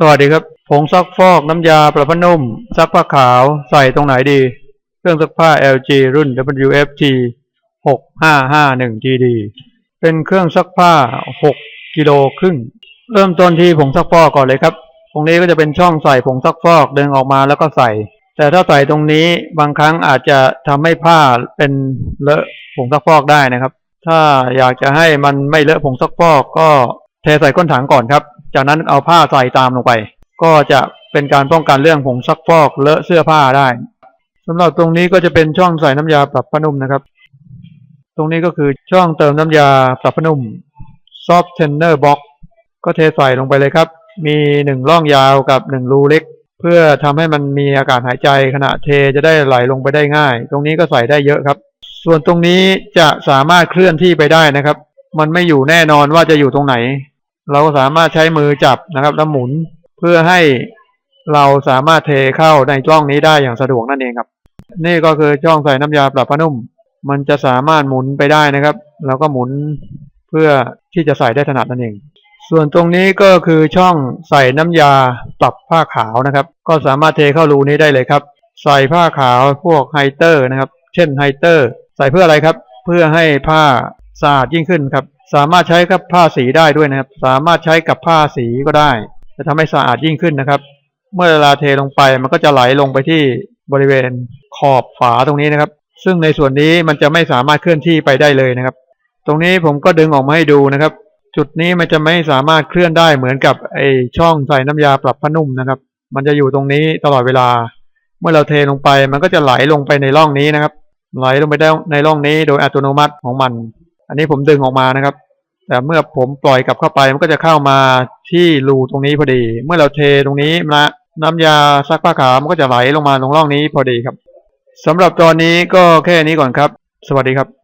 สวัสดีครับ ผงซักฟอกน้ำยาประพนุ่ม ซักผ้าขาวใส่ตรงไหนดี เครื่องซักผ้า LG รุ่น WFG 6551 GD เป็นเครื่องซักผ้า 6 กิโลครึ่ง เริ่มต้นที่ผงซักฟอกก่อนเลยครับ ตรงนี้ก็จะเป็นช่องใส่ผงซักฟอกเดึงออกมาแล้วก็ใส่ แต่ถ้าใส่ตรงนี้บางครั้งอาจจะทำให้ผ้าเป็นเลอะผงซักฟอกได้นะครับ ถ้าอยากจะให้มันไม่เลอะผงซักฟอกก็เทใส่ก้นถังก่อนครับ จากนั้นเอาผ้าใส่ตามลงไป ก็จะเป็นการป้องกันเรื่องผงซักฟอกเลอะเสื้อผ้าได้สำหรับตรงนี้ก็จะเป็นช่องใส่น้ำยาปรับผ้านุ่มนะครับ ตรงนี้ก็คือช่องเติมน้ำยาปรับผ้านุ่ม Soft Tenner Box ก็เทใส่ลงไปเลยครับ มีหนึ่งร่องยาวกับหนึ่งรูเล็ก เพื่อทำให้มันมีอากาศหายใจขณะเทจะได้ไหลลงไปได้ง่าย ตรงนี้ก็ใส่ได้เยอะครับ ส่วนตรงนี้จะสามารถเคลื่อนที่ไปได้นะครับ มันไม่อยู่แน่นอนว่าจะอยู่ตรงไหน เราก็สามารถใช้มือจับนะครับ แล้วหมุนเพื่อให้เราสามารถเทเข้าในช่องนี้ได้อย่างสะดวกนั่นเองครับ นี่ก็คือช่องใส่น้ำยาปรับผ้านุ่ม มันจะสามารถหมุนไปได้นะครับ เราก็หมุนเพื่อที่จะใส่ได้ถนัดนั่นเอง ส่วนตรงนี้ก็คือช่องใส่น้ำยาปรับผ้าขาวนะครับ ก็สามารถเทเข้ารูนี้ได้เลยครับ ใส่ผ้าขาวพวกไฮเตอร์นะครับ เช่นไฮเตอร์ ใส่เพื่ออะไรครับ เพื่อให้ผ้าสะอาดยิ่งขึ้นครับ สามารถใช้กับผ้าสีได้ด้วยนะครับ สามารถใช้กับผ้าสีก็ได้ จะทำให้สะอาดยิ่งขึ้นนะครับ เมื่อเวลาเทลงไปมันก็จะไหลลงไปที่บริเวณขอบฝาตรงนี้นะครับ ซึ่งในส่วนนี้มันจะไม่สามารถเคลื่อนที่ไปได้เลยนะครับ ตรงนี้ผมก็ดึงออกมาให้ดูนะครับ จุดนี้มันจะไม่สามารถเคลื่อนได้เหมือนกับไอช่องใส่น้ำยาปรับผ้านุ่มนะครับ มันจะอยู่ตรงนี้ตลอดเวลา เมื่อเราเทลงไปมันก็จะไหลลงไปในร่องนี้นะครับ ไหลลงไปได้ในร่องนี้โดยอัตโนมัติของมัน อันนี้ผมดึงออกมานะครับ แต่เมื่อผมปล่อยกลับเข้าไปมันก็จะเข้ามาที่รูตรงนี้พอดี เมื่อเราเทตรงนี้นะน้ำยาซักผ้าขาวมันก็จะไหลลงมาตรงร่องนี้พอดีครับสำหรับตอนนี้ก็แค่นี้ก่อนครับ สวัสดีครับ